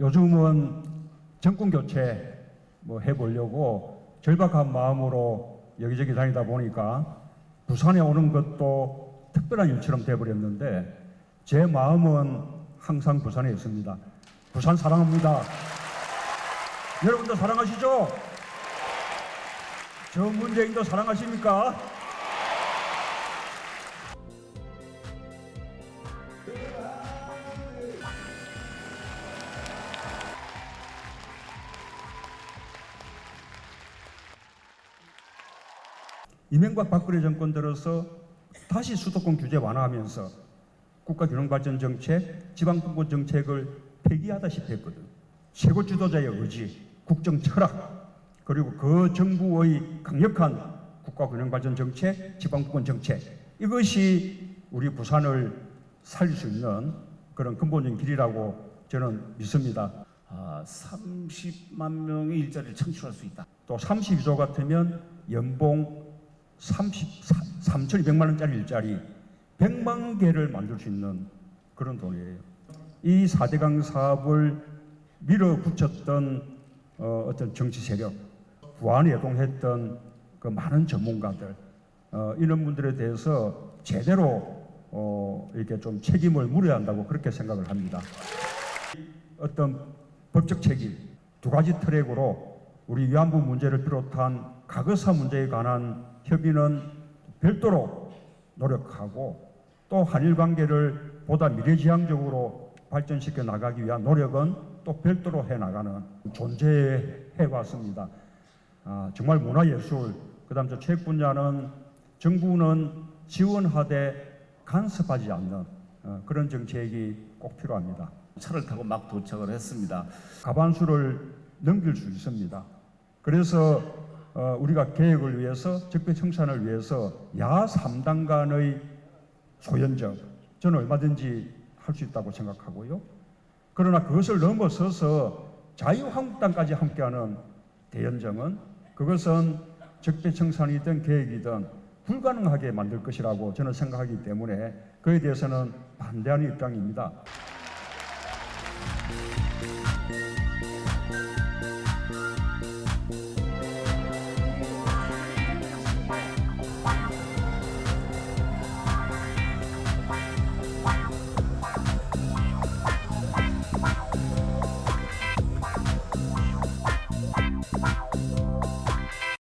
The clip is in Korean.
요즘은 정권 교체 뭐 해보려고 절박한 마음으로 여기저기 다니다 보니까 부산에 오는 것도 특별한 일처럼 돼버렸는데 제 마음은 항상 부산에 있습니다. 부산 사랑합니다. 여러분도 사랑하시죠? 저 문재인도 사랑하십니까? 이명박 박근혜 정권 들어서 다시 수도권 규제 완화하면서 국가균형발전 정책, 지방분권 정책을 폐기하다시피 했거든. 최고 지도자의 의지, 국정 철학, 그리고 그 정부의 강력한 국가균형발전 정책, 지방분권 정책 이것이 우리 부산을 살릴 수 있는 그런 근본적인 길이라고 저는 믿습니다. 아, 30만 명의 일자리를 창출할 수 있다. 또 32조 같으면 연봉 30, 3,200만 원짜리 일자리 100만 개를 만들 수 있는 그런 돈이에요. 이 4대강 사업을 밀어붙였던 어, 어떤 정치 세력, 부안예동했던 그 많은 전문가들, 어, 이런 분들에 대해서 제대로 어, 이렇게 좀 책임을 물어야 한다고 그렇게 생각을 합니다. 어떤 법적 책임 두 가지 트랙으로 우리 위안부 문제를 비롯한 과거사 문제에 관한 협의는 별도로 노력하고 또 한일 관계를 보다 미래지향적으로 발전시켜 나가기 위한 노력은 또 별도로 해 나가는 존재해 왔습니다. 아, 정말 문화예술 그 다음 저 체육 분야는 정부는 지원하되 간섭하지 않는 어, 그런 정책이 꼭 필요합니다. 차를 타고 막 도착을 했습니다. 가반수를 넘길 수 있습니다. 그래서 어, 우리가 계획을 위해서 적폐 청산을 위해서 야 3당 간의 소연적 저는 얼마든지 할 수 있다고 생각하고요. 그러나 그것을 넘어서서 자유한국당까지 함께하는 대연정은 그것은 적폐 청산이든 계획이든 불가능하게 만들 것이라고 저는 생각하기 때문에 그에 대해서는 반대하는 입장입니다.